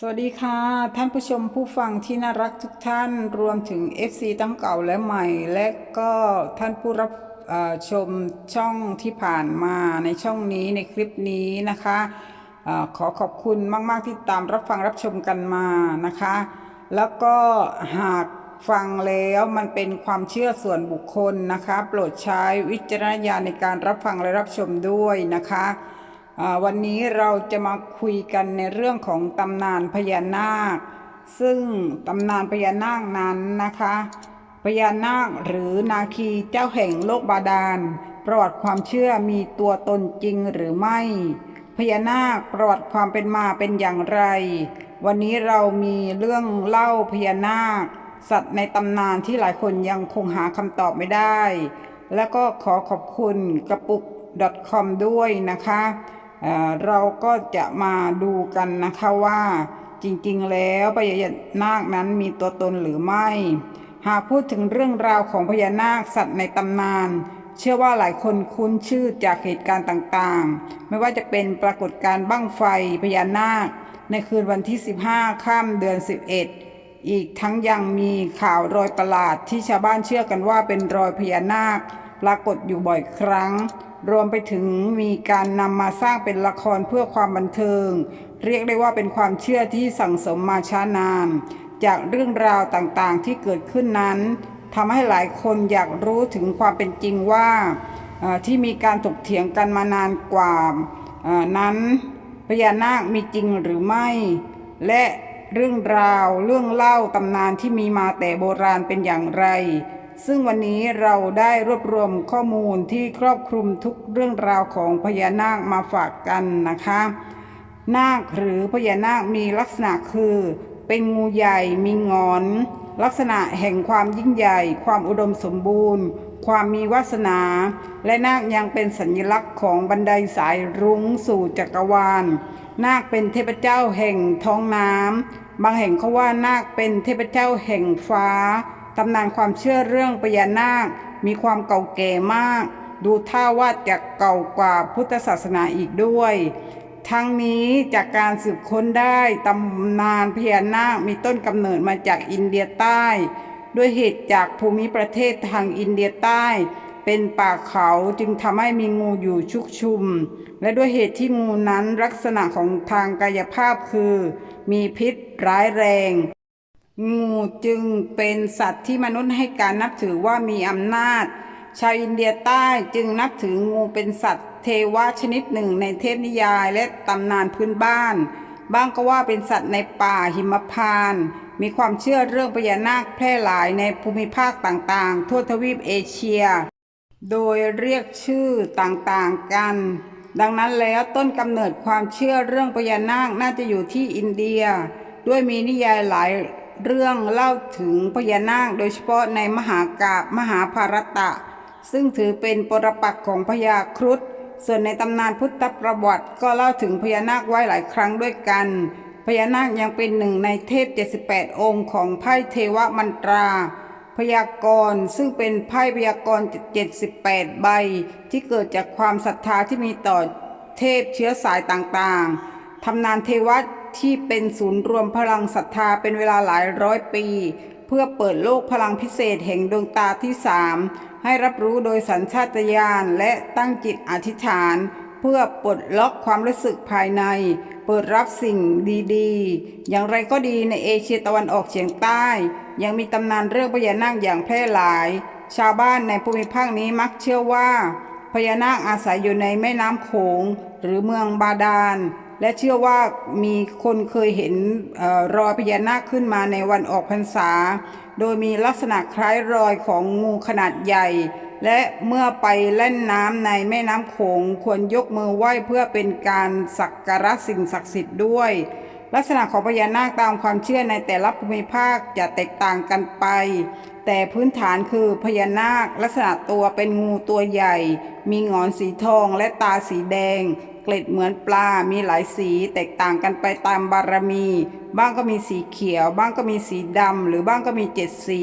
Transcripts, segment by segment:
สวัสดีค่ะ ท่านผู้ชมผู้ฟังที่น่ารักทุกท่านรวมถึง FC ทั้งเก่าและใหม่ และก็ท่านผู้รับชมช่องที่ผ่านมาในช่องนี้ในคลิปนี้นะคะออขอขอบคุณมาก ๆ ที่ตามรับฟังรับชมกันมานะคะ แล้วก็หากฟังแล้วมันเป็นความเชื่อส่วนบุคคลนะคะ โปรดใช้วิจารณญาณในการรับฟังและรับชมด้วยนะคะ วันนี้เราจะมาคุยกันในเรื่องของตำนานพญานาค ซึ่งตำนานพญานาคนั้นนะคะพญานาคหรือนาคีเจ้าแห่งโลกบาดาล ประวัติความเชื่อมีตัวตนจริงหรือไม่ พญานาคประวัติความเป็นมาเป็นอย่างไร วันนี้เรามีเรื่องเล่าพญานาค สัตว์ในตำนานที่หลายคนยังคงหาคำตอบไม่ได้ แล้วก็ขอขอบคุณกระปุก .com ด้วยนะคะ เราก็จะมาดูกันนะคะว่าจริงๆ แล้วพญานาคนั้นมีตัวตนหรือไม่ หากพูดถึงเรื่องราวของพญานาคสัตว์ในตำนาน เชื่อว่าหลายคนคุ้นชื่อจากเหตุการณ์ต่างๆ ไม่ว่าจะเป็นปรากฏการณ์บั้งไฟพญานาค ในคืนวันที่ 15 ข้ามเดือน 11 อีกทั้งยังมีข่าวรอยประหลาดที่ชาวบ้านเชื่อกันว่าเป็นรอยพญานาค ปรากฏอยู่บ่อยครั้ง รวมไปถึงมีการนำมาสร้างเป็นละครเพื่อความบันเทิง เรียกได้ว่าเป็นความเชื่อที่สั่งสมมาช้านาน จากเรื่องราวต่างๆที่เกิดขึ้นนั้นทำให้หลายคนอยากรู้ถึงความเป็นจริงว่าที่มีการถกเถียงกันมานานกว่านั้นพญานาคมีจริงหรือไม่ และเรื่องราวเรื่องเล่าตำนานที่มีมาแต่โบราณเป็นอย่างไร ซึ่งวันนี้เราได้รวบรวมข้อมูลที่ครอบคลุมทุกเรื่องราวของพญานาคมาฝากกันนะคะ นาคหรือพญานาคมีลักษณะคือ เป็นงูใหญ่มีงอน ลักษณะแห่งความยิ่งใหญ่ ความอุดมสมบูรณ์ ความมีวาสนา และนาคยังเป็นสัญลักษณ์ของบันไดสายรุ้งสู่จักรวาล นาคเป็นเทพเจ้าแห่งท้องน้ำบางแห่งเขาว่านาคเป็นเทพเจ้าแห่งฟ้า ตำนานความเชื่อเรื่องพญานาค มีความเก่าแก่มาก ดูท่าว่าจะเก่ากว่าพุทธศาสนาอีกด้วย ทั้งนี้จากการสืบค้นได้ตำนานพญานาคมีต้นกำเนิดมาจากอินเดียใต้ ด้วยเหตุจากภูมิประเทศทางอินเดียใต้ เป็นป่าเขาจึงทำให้มีงูอยู่ชุกชุม และด้วยเหตุที่งูนั้นลักษณะของทางกายภาพคือ มีพิษร้ายแรง งูจึงเป็นสัตว์ที่มนุษย์ให้การนับถือว่ามีอำนาจ ชาวอินเดียใต้จึงนับถืองูเป็นสัตว์ เทวะชนิดหนึ่งในเทพนิยายและตำนานพื้นบ้าน บ้างก็ว่าเป็นสัตว์ในป่าหิมพานต์มีความเชื่อเรื่องพญานาคแพร่หลายในภูมิภาคต่างๆ ทั่วทวีปเอเชีย โดยเรียกชื่อต่างๆกัน ดังนั้นแล้วต้นกำเนิดความเชื่อเรื่องพญานาคน่าจะอยู่ที่อินเดีย ด้วยมีนิยายหลาย เรื่องเล่าถึงพญานาคโดยเฉพาะในมหากาบมหาภารตะ ซึ่งถือเป็นปรปักษ์ของพญาครุฑส่วนในตำนานพุทธประวัติก็เล่าถึงพญานาคไว้หลายครั้งด้วยกัน พญานาคยังเป็นหนึ่งในเทพ 78 องค์ของไพ่เทวมันตรา พยากรณ์ซึ่งเป็นไพ่พยากรณ์ 78 ใบ ที่เกิดจากความศรัทธาที่มีต่อเทพเชื้อสายต่างๆ ทำนานเทวะ ที่เป็นศูนย์รวมพลังศรัทธาเป็นเวลาหลายร้อยปี เพื่อเปิดโลกพลังพิเศษแห่งดวงตาที่สามให้รับรู้โดยสัญชาตญาณและตั้งจิตอธิษฐาน เพื่อปลดล็อกความรู้สึกภายใน เปิดรับสิ่งดีๆ อย่างไรก็ดีในเอเชียตะวันออกเฉียงใต้ ยังมีตำนานเรื่องพญานาคอย่างแพร่หลาย ชาวบ้านในภูมิภาคนี้มักเชื่อว่าพญานาคอาศัยอยู่ในแม่น้ำโขงหรือเมืองบาดาล และเชื่อว่ามีคนเคยเห็นอรอยพญานาคขึ้นมาในวันออกพรรษา โดยมีลักษณะคล้ายรอยของงูขนาดใหญ่ และเมื่อไปเล่นน้ำในแม่น้ำโขงควรยกมือไหว้เพื่อเป็นการสักการะสิ่งศักดิ์สิทธิ์ด้วย ลักษณะของพญานาคตามความเชื่อในแต่ละภูมิภาคจะแตกต่างกันไป แต่พื้นฐานคือพญานาคลักษณะตัวเป็นงูตัวใหญ่ มีหงอนสีทองและตาสีแดง เกล็ดเหมือนปลา มีหลายสีแตกต่างกันไปตามบารมี บ้างก็มีสีเขียว บ้างก็มีสีดำ หรือบ้างก็มีเจ็ดสี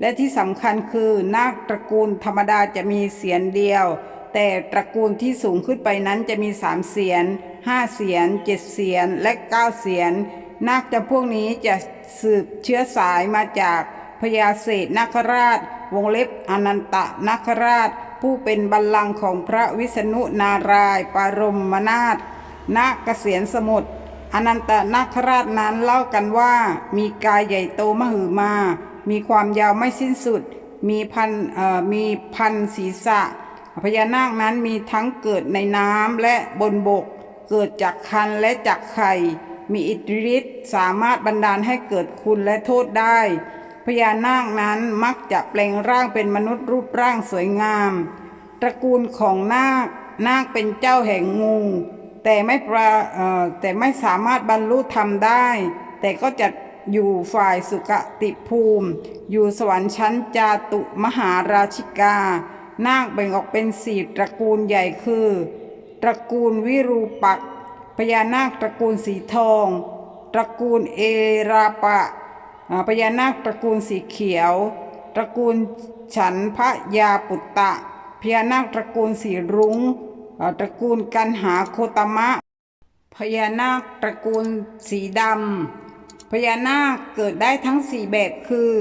และที่สำคัญคือนาคตระกูลธรรมดาจะมีเสียนเดียว แต่ตระกูลที่สูงขึ้นไปนั้นจะมีสามเสียนห้าเสียนเจ็ดเสียนและเก้าเสียนนาคจำพวกนี้จะสืบเชื้อสายมาจากพญาเศษนาคราช วงเล็บอนันตนาคราช ผู้เป็นบัลลังก์ของพระวิษณุนารายปารมนาถณเกษียณสมุทรอนันตนาคราชนั้นเล่ากันว่า มีกายใหญ่โตมหึมา มีความยาวไม่สิ้นสุด มีพันมีพันศีรษะพญานาคนั้นมีทั้งเกิดในน้ำและบนบก เกิดจากคันและจากไข่ มีอิทธิฤทธิ์สามารถบันดาลให้เกิดคุณและโทษได้ พญานาคนั้นมักจะแปลงร่างเป็นมนุษย์รูปร่างสวยงาม ตระกูลของนาค นาคเป็นเจ้าแห่งงู แต่ไม่ปราแต่ไม่สามารถบรรลุธรรมได้ แต่ก็จะอยู่ฝ่ายสุกติภูมิ อยู่สวรรค์ชั้นจาตุมหาราชิกา นาคแบ่งออกเป็นสี่ตระกูลใหญ่คือ ตระกูลวิรูปักษ์พญานาคตระกูลสีทอง ตระกูลเอราปะ พญานาคตระกูลสีเขียว ตระกูลฉันพระยาปุตตะพญานาคตระกูลสีรุง้งตระกูลกันหาโคตมะ พญานาคตระกูลสีดำพญานาคเกิดได้ทั้งสี่แบบคือ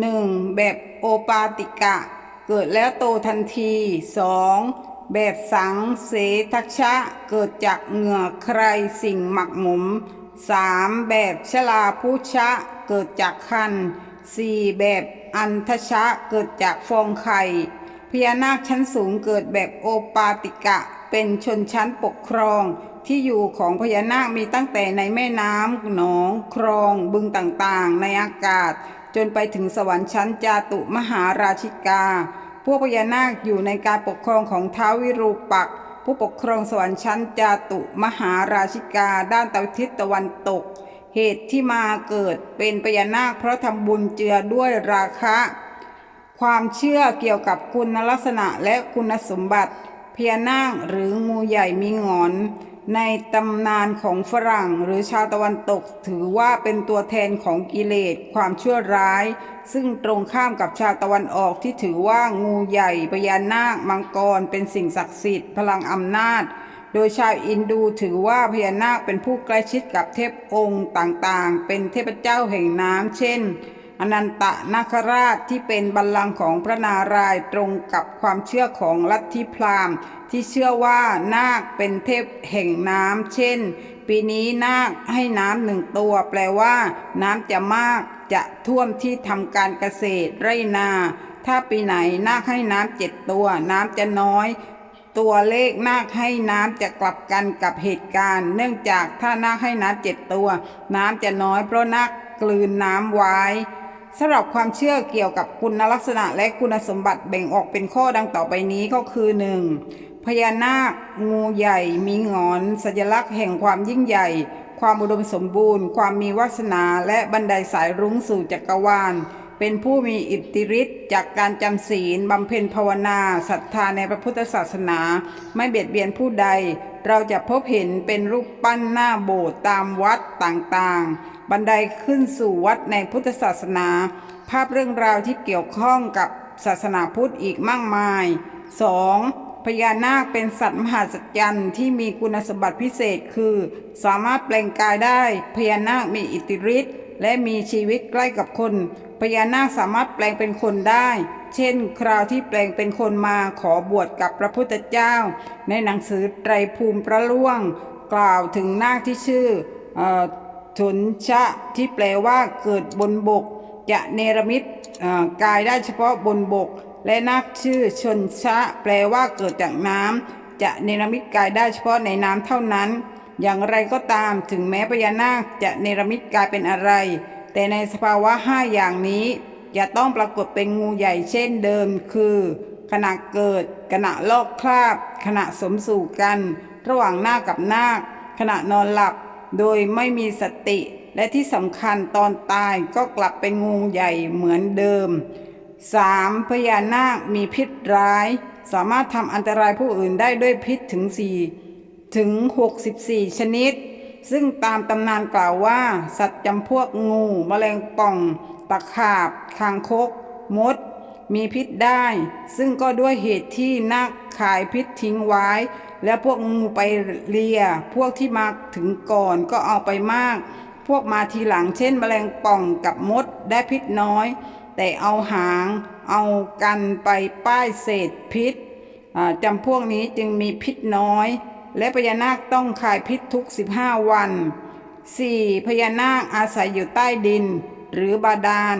1. แบบโอปาติกะ เกิดแล้วโตทันที 2. แบบสังเสทัชะ เกิดจากเหงื่อใครสิ่งหมักหมม 3. แบบชลาพุชะ เกิดจากคัน 4. แบบอันทชะเกิดจากฟองไข่พญานาคชั้นสูงเกิดแบบโอปาติกะ เป็นชนชั้นปกครอง ที่อยู่ของพญานาคมีตั้งแต่ในแม่น้ำหนอง คลองบึงต่างๆ ในอากาศ จนไปถึงสวรรค์ชั้นจาตุมหาราชิกา พวกพญานาคอยู่ในการปกครองของท้าววิรูปักษ์ผู้ปกครองสวรรค์ชั้นจาตุมหาราชิกา ด้านตะวันทิศตะวันตก เหตุที่มาเกิดเป็นพญานาคเพราะทำบุญเจือด้วยราคะ ความเชื่อเกี่ยวกับคุณลักษณะและคุณสมบัติพญานาคหรืองูใหญ่มีหงอน ในตำนานของฝรั่งหรือชาวตะวันตกถือว่าเป็นตัวแทนของกิเลสความชั่วร้าย ซึ่งตรงข้ามกับชาวตะวันออกที่ถือว่างูใหญ่พญานาคมังกรเป็นสิ่งศักดิ์สิทธิ์พลังอำนาจ โดยชาวอินดูถือว่าพญานาคเป็นผู้ใกล้ชิดกับเทพองค์ต่างๆ เป็นเทพเจ้าแห่งน้ำเช่น อนันตนาคราชที่เป็นบัลลังก์ของพระนารายณ์ตรงกับความเชื่อของลัทธิพราหมณ์ ที่เชื่อว่านาคเป็นเทพแห่งน้ำเช่น ปีนี้นาคให้น้ำหนึ่งตัว แปลว่า น้ำจะมากจะท่วมที่ทำการเกษตรไรนา ถ้าปีไหนนาคให้น้ำเจ็ดตัว น้ำจะน้อย ตัวเลขนาคให้น้ำจะกลับกันกับเหตุการณ์ เนื่องจากถ้านาคให้น้ำเจ็ดตัว น้ำจะน้อยเพราะนาคกลืนน้ำไว้สำหรับความเชื่อเกี่ยวกับคุณลักษณะและคุณสมบัติแบ่งออกเป็นข้อดังต่อไปนี้ก็คือ 1. พญานาค งูใหญ่ มีงอน สัญลักษณ์แห่งความยิ่งใหญ่ ความอุดมสมบูรณ์ ความมีวาสนา และบันไดสายรุ้งสู่จักรวาล เป็นผู้มีอิทธิฤทธิ์จากการจำศีลบำเพ็ญภาวนาศรัทธาในพระพุทธศาสนา ไม่เบียดเบียนผู้ใด เราจะพบเห็นเป็นรูปปั้นหน้าโบสถ์ตามวัดต่างๆ บันไดขึ้นสู่วัดในพุทธศาสนา ภาพเรื่องราวที่เกี่ยวข้องกับศาสนาพุทธอีกมากมาย 2. พญานาคเป็นสัตว์มหัศจรรย์ที่มีคุณสมบัติพิเศษคือ สามารถแปลงกายได้พญานาคมีอิทธิฤทธิ์และมีชีวิตใกล้กับคน พญานาคสามารถแปลงเป็นคนได้ เช่น คราวที่แปลงเป็นคนมาขอบวชกับพระพุทธเจ้า ในหนังสือไตรภูมิพระล่วง กล่าวถึงนาคที่ชื่ออชนชะที่แปลว่าเกิดบนบก จะเนรมิตกายได้เฉพาะบนบก และนาคชื่อชนชะ แปลว่าเกิดจากน้ำจะเนรมิตกายได้เฉพาะในน้ำเท่านั้น อย่างไรก็ตามถึงแม้พญานาคจะเนรมิตกายเป็นอะไร แต่ในสภาวะห้าอย่างนี้จะต้องปรากฏเป็นงูใหญ่เช่นเดิม คือ ขณะเกิด ขณะลอกคราบ ขณะสมสู่กัน ระหว่างหน้ากับหน้าขณะนอนหลับ โดยไม่มีสติ และที่สำคัญตอนตายก็กลับเป็นงูใหญ่เหมือนเดิม 3. พญานาคมีพิษร้าย สามารถทำอันตรายผู้อื่นได้ด้วยพิษถึง 4 ถึง 64 ชนิด ซึ่งตามตำนานกล่าวว่า สัตว์จำพวกงูแมลงป่อง ตะขาบคางคก มด มีพิษได้ ซึ่งก็ด้วยเหตุที่นักขายพิษทิ้งไว้ และพวกงูไปเลีย พวกที่มาถึงก่อนก็เอาไปมาก พวกมาทีหลังเช่นแมลงป่องกับมดได้พิษน้อย แต่เอาหาง เอากันไปป้ายเศษพิษจำพวกนี้จึงมีพิษน้อย และพญานาคต้องคายพิษทุก 15 วัน 4. พญานาคอาศัยอยู่ใต้ดิน หรือบาดาล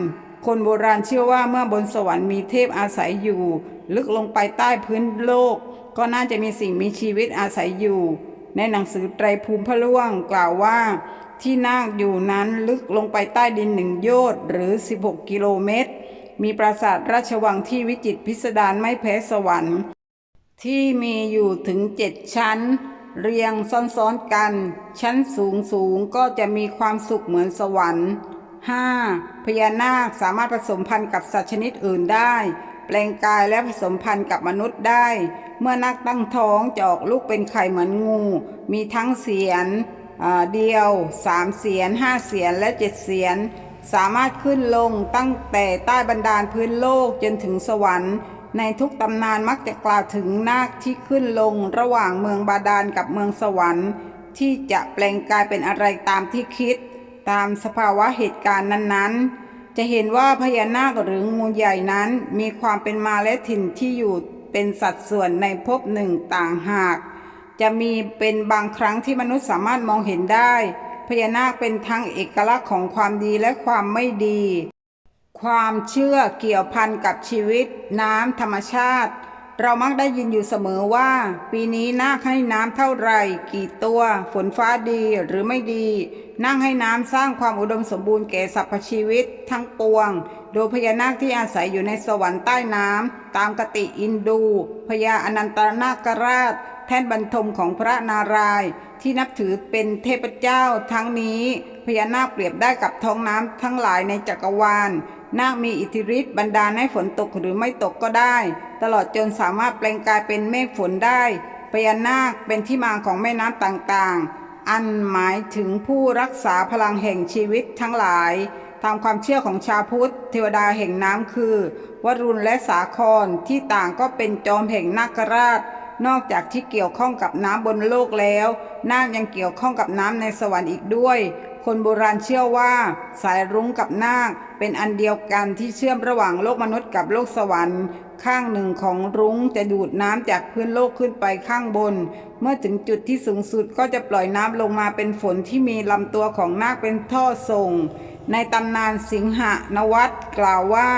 คนโบราณเชื่อว่าเมื่อบนสวรรค์มีเทพอาศัยอยู่ ลึกลงไปใต้พื้นโลก ก็น่าจะมีสิ่งมีชีวิตอาศัยอยู่ ในหนังสือไตรภูมิพระล่วงกล่าวว่า ที่นาคอยู่นั้นลึกลงไปใต้ดินหนึ่งโยชน์หรือ 16 กิโลเมตร มีปราสาทราชวังที่วิจิตรพิสดารไม่แพ้สวรรค์ ที่มีอยู่ถึงเจ็ดชั้น เรียงซ้อนๆกัน ชั้นสูงสูงๆก็จะมีความสุขเหมือนสวรรค์ 5. พญานาคสามารถผสมพันธุ์กับสัตว์ชนิดอื่นได้ แปลงกายและผสมพันธุ์กับมนุษย์ได้ เมื่อนาคตั้งท้องจะออกลูกเป็นไข่เหมือนงู มีทั้งเสียนเดียวสามเสียนห้าเสียนและเจ็ดเสียน สามารถขึ้นลงตั้งแต่ใต้บันดาลพื้นโลกจนถึงสวรรค์ ในทุกตำนานมักจะกล่าวถึงนาคที่ขึ้นลงระหว่างเมืองบาดาลกับเมืองสวรรค์ ที่จะแปลงกายเป็นอะไรตามที่คิด ตามสภาวะเหตุการณ์นั้นๆ จะเห็นว่าพญานาคหรืองูใหญ่นั้น มีความเป็นมาและถิ่นที่อยู่เป็นสัดส่วนในภพหนึ่งต่างหาก จะมีเป็นบางครั้งที่มนุษย์สามารถมองเห็นได้พญานาคเป็นทั้งเอกลักษณ์ของความดีและความไม่ดี ความเชื่อเกี่ยวพันกับชีวิต น้ำธรรมชาติ เรามักได้ยินอยู่เสมอว่า ปีนี้นาคให้น้ำเท่าไหร่กี่ตัว ฝนฟ้าดีหรือไม่ดีนั่งให้น้ำสร้างความอุดมสมบูรณ์แก่สรรพชีวิตทั้งปวง โดยพญานาคที่อาศัยอยู่ในสวรรค์ใต้น้ำตามกติอินดู พญาอนันตนาคราช แท่นบรรทมของพระนารายณ์ที่นับถือเป็นเทพเจ้าทั้งนี้ พญานาคเปรียบได้กับท้องน้ำทั้งหลายในจักรวาล นาคมีอิทธิฤทธิ์บันดาลให้ฝนตกหรือไม่ตกก็ได้ ตลอดจนสามารถแปลงกายเป็นเมฆฝนได้พญานาคเป็นที่มาของแม่น้ำต่างๆ อันหมายถึงผู้รักษาพลังแห่งชีวิตทั้งหลาย ตามความเชื่อของชาวพุทธ เทวดาแห่งน้ำคือวรุณและสาครที่ต่างก็เป็นจอมแห่งนาคราช นอกจากที่เกี่ยวข้องกับน้ำบนโลกแล้ว นาคยังเกี่ยวข้องกับน้ำในสวรรค์อีกด้วย คนโบราณเชื่อว่า สายรุ้งกับนาค เป็นอันเดียวกันที่เชื่อมระหว่างโลกมนุษย์กับโลกสวรรค์ ข้างหนึ่งของรุ้งจะดูดน้ำจากพื้นโลกขึ้นไปข้างบน เมื่อถึงจุดที่สูงสุดก็จะปล่อยน้ำลงมาเป็นฝนที่มีลำตัวของนาคเป็นท่อส่ง ในตำนานสิงหนวัตกล่าวว่า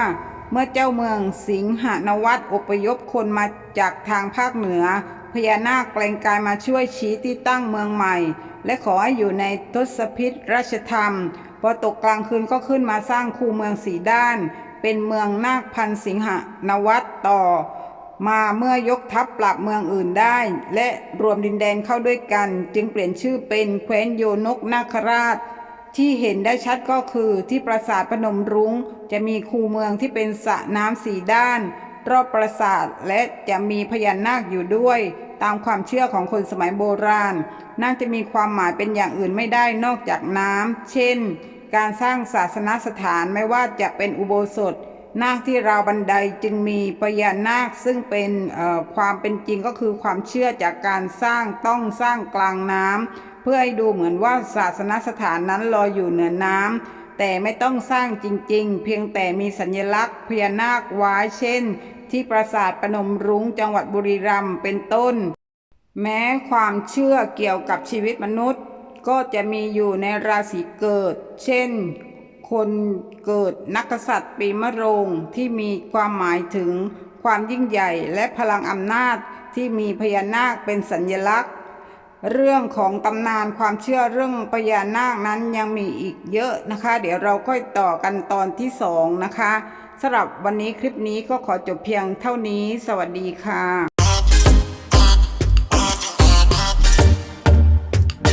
เมื่อเจ้าเมืองสิงหนวัตอพยพคนมาจากทางภาคเหนือ พญานาคแปลงกายมาช่วยชี้ที่ตั้งเมืองใหม่ และขอให้อยู่ในทศพิธราชธรรม พอตกกลางคืนก็ขึ้นมาสร้างคูเมืองสีด้าน เป็นเมืองนาคพันสิงหนวัตต่อ มาเมื่อยกทัพปราบเมืองอื่นได้ และรวมดินแดนเข้าด้วยกัน จึงเปลี่ยนชื่อเป็นแคว้นโยนกนาคราช ที่เห็นได้ชัดก็คือที่ปราสาทพนมรุง้ง จะมีคูเมืองที่เป็นสระน้ำสีด้าน รอบปราสาทและจะมีพญานาคอยู่ด้วย ตามความเชื่อของคนสมัยโบราณ น่าจะมีความหมายเป็นอย่างอื่นไม่ได้นอกจากน้ำ เช่น การสร้างศาสนสถานไม่ว่าจะเป็นอุโบสถ นาคที่ราวบันไดจึงมีพญานาคซึ่งเป็นความเป็นจริงก็คือความเชื่อจากการสร้างต้องสร้างกลางน้ำเพื่อให้ดูเหมือนว่าศาสนสถานนั้นลอยอยู่เหนือน้ำแต่ไม่ต้องสร้างจริงๆ เพียงแต่มีสัญลักษณ์พญานาคไว้เช่น ที่ปราสาทปนมรุ้งจังหวัดบุรีรัมย์เป็นต้น แม้ความเชื่อเกี่ยวกับชีวิตมนุษย์ ก็จะมีอยู่ในราศีเกิด เช่น คนเกิดนักษัตริย์ปีมะโรงที่มีความหมายถึงความยิ่งใหญ่และพลังอำนาจที่มีพญานาคเป็นสัญลักษณ์ เรื่องของตำนานความเชื่อเรื่องพญานาคนั้นยังมีอีกเยอะนะคะ เดี๋ยวเราค่อยต่อกันตอนที่สองนะคะ สำหรับวันนี้คลิปนี้ก็ขอจบเพียงเท่านี้ สวัสดีค่ะ